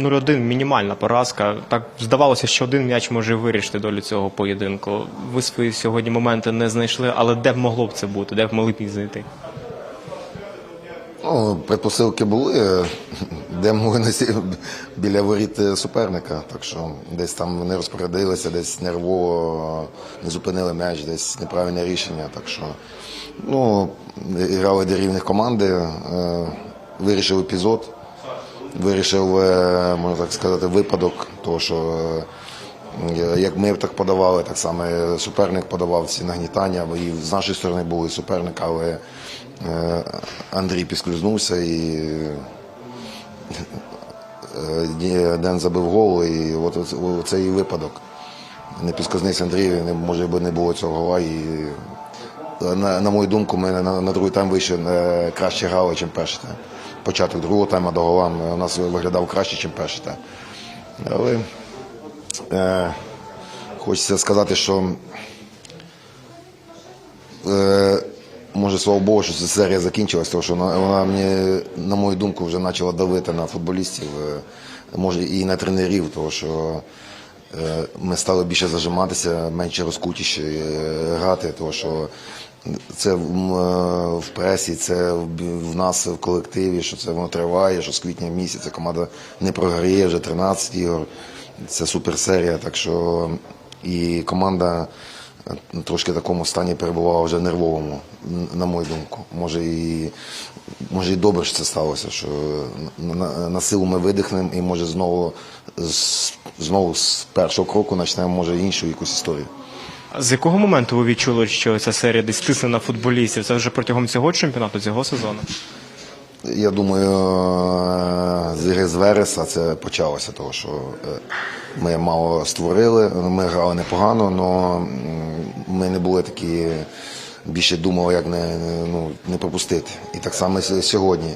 Ну, 0-1 мінімальна поразка. Так здавалося, що один м'яч може вирішити долю цього поєдинку. Ви свої сьогодні моменти не знайшли, але де б могло б це бути, де б могли б їх знайти? Ну, предпосилки були, де могли носі біля воріт суперника. Так що десь там вони розпорядилися, десь нервово не зупинили м'яч, десь неправильне рішення. Так що ну, грали до рівних команди, е, вирішив епізод, вирішив, е, можна так сказати, випадок, того, що е, як ми так подавали, так само суперник подавав ці нагнітання. І з нашої сторони був і суперник, але е, Андрій підскользнувся і е, Ден забив гол, і от оцей випадок. Не підсказнився Андрій, може би не було цього гола. І, на, на мою думку, ми на, на другий тайм вище е, краще грали, ніж перший тайм. Початок другого тайму до гола у нас виглядав краще, ніж перший тайм. Але е, хочеться сказати, що е, може, слава Богу, що ця серія закінчилась, тому що вона, вона мені, на мою думку, вже почала давити на футболістів, е, може і на тренерів, тому що е, ми стали більше зажиматися, менше розкутіше е, грати, тому що це в, е, пресі, це в нас в колективі, що це воно триває, що з квітня місяця команда не програє вже 13 ігор. Це суперсерія, так що і команда е, трошки в такому стані перебувала вже нервовому, на мою думку. Може і, може і добре, що це сталося, що на, на, силу ми видихнемо і може знову, з, знову з першого кроку почнемо може іншу якусь історію. З якого моменту ви відчули, що ця серія десь тисне на футболістів? Це вже протягом цього чемпіонату, цього сезону? Я думаю, е, з вереса це почалося, тому що е, ми мало створили, ми грали непогано, але ми не були такі, більше думали, як не, ну, не пропустити. І так само сьогодні.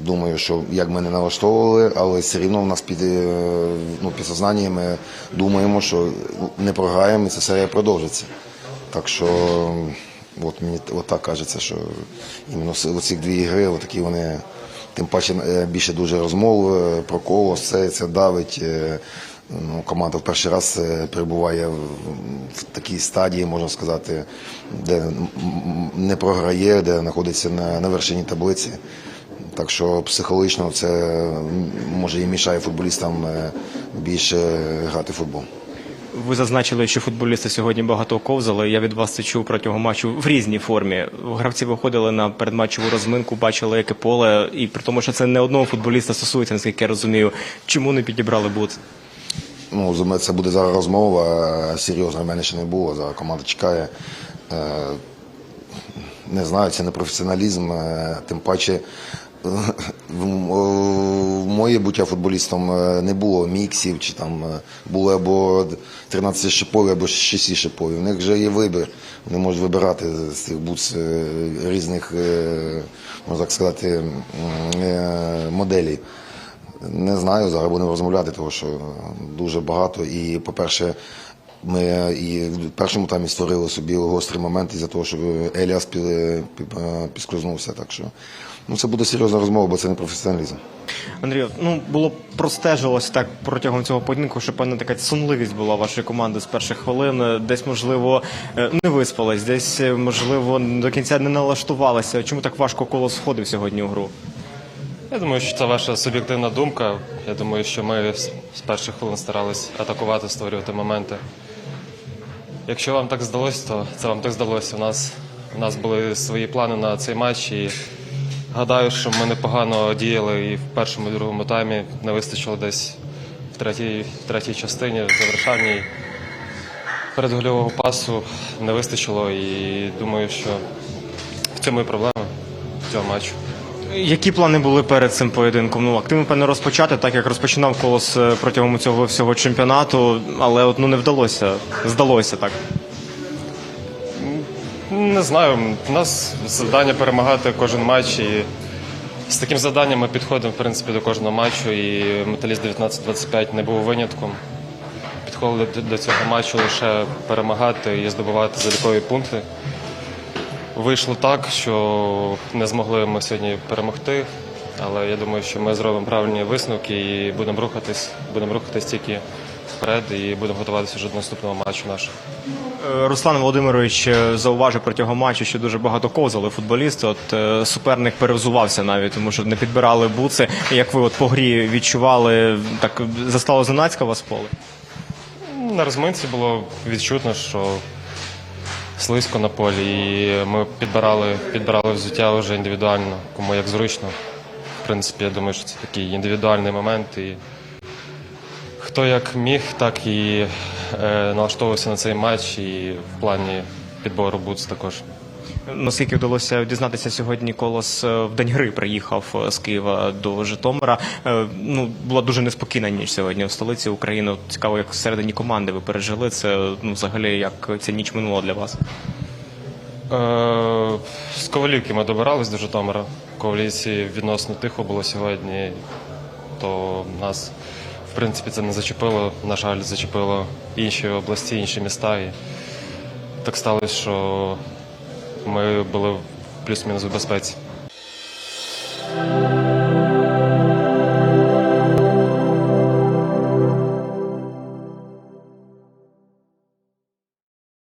Думаю, що як ми не налаштовували, але все рівно в нас під, е, ну, підсознанні ми думаємо, що не програємо і ця серія продовжиться. Так що от мені от так кажеться, що іменно оці дві ігри, от такі вони, тим паче е, більше дуже розмов е, про колос, це, це давить. е, Ну, команда в перший раз перебуває в, такій стадії, можна сказати, де не програє, де знаходиться на, на вершині таблиці. Так що психологічно це може і мішає футболістам більше грати в футбол. Ви зазначили, що футболісти сьогодні багато ковзали. Я від вас це чув протягом матчу в різній формі. Гравці виходили на передматчеву розминку, бачили, яке поле, і при тому, що це не одного футболіста стосується, наскільки я розумію. Чому не підібрали бут? Ну, це буде зараз розмова. Серйозно в мене ще не було. Зараз команда чекає. Е, Не знаю, це не професіоналізм. е, Тим паче в моє буття футболістом е, не було міксів, чи там е, були або 13 шипові, або 6 шипові. У них вже є вибір. Вони можуть вибирати з цих бутс е, різних, можна так сказати, моделей. Не знаю, зараз будемо розмовляти, тому що дуже багато. І, по-перше, ми і в першому таймі створили собі гострий момент із-за того, що Еліас пі- пі- підскользнувся. Так що ну, це буде серйозна розмова, бо це не професіоналізм. Андрій, ну було простежилось так протягом цього поєдинку, що певна така сонливість була вашої команди з перших хвилин. Десь, можливо, е, не виспались, десь, е, можливо, до кінця не налаштувалися. Чому так важко колос входив сьогодні у гру? Я думаю, що це ваша суб'єктивна думка. Я думаю, що ми з з перших хвилин старались атакувати, створювати моменти. Якщо вам так здалося, то це вам так здалося. У нас, у нас були свої плани на цей матч і гадаю, що ми непогано діяли і в першому і другому таймі не вистачило десь в третій, в третій частині, в завершальній. Передгольового пасу не вистачило і думаю, що в цьому і проблема в цього матчу. Які плани були перед цим поєдинком? Ну, активно певно розпочати, так як розпочинав колос е, протягом цього всього чемпіонату, але от ну не вдалося. Здалося так. Не знаю. У нас завдання перемагати кожен матч. І з таким завданням ми підходимо в принципі, до кожного матчу. І металіст 19-25 не був винятком. Підходили до- до цього матчу лише перемагати і здобувати залікові пункти. Вийшло так, що не змогли ми сьогодні перемогти, але я думаю, що ми зробимо правильні висновки і будемо рухатись, будемо рухатись тільки вперед і будемо готуватися вже до наступного матчу нашого. Е, Руслан Володимирович е, зауважив протягом матчу, що дуже багато ковзали футболісти. От е, суперник перевзувався навіть, тому що не підбирали буци. Як ви от по грі відчували, так застало зненацька вас поле? На розминці було відчутно, що слизько на полі, і ми підбирали, підбирали взуття вже індивідуально, кому як зручно. В принципі, я думаю, що це такий індивідуальний момент. І хто як міг, так і е, налаштовувався на цей матч і в плані підбору бутс також. Наскільки вдалося дізнатися сьогодні, колос е, в день гри приїхав е, з Києва до Житомира. Е, Ну була дуже неспокійна ніч сьогодні в столиці України. Цікаво, як всередині команди ви пережили це. Ну, взагалі, як ця ніч минула для вас? З Ковалівки ми добирались до Житомира. В Ковалівці відносно тихо було сьогодні, то нас, в принципі, це не зачепило. На жаль, зачепило інші області, інші міста. І так сталося, що ми були плюс-мінус в безпеці.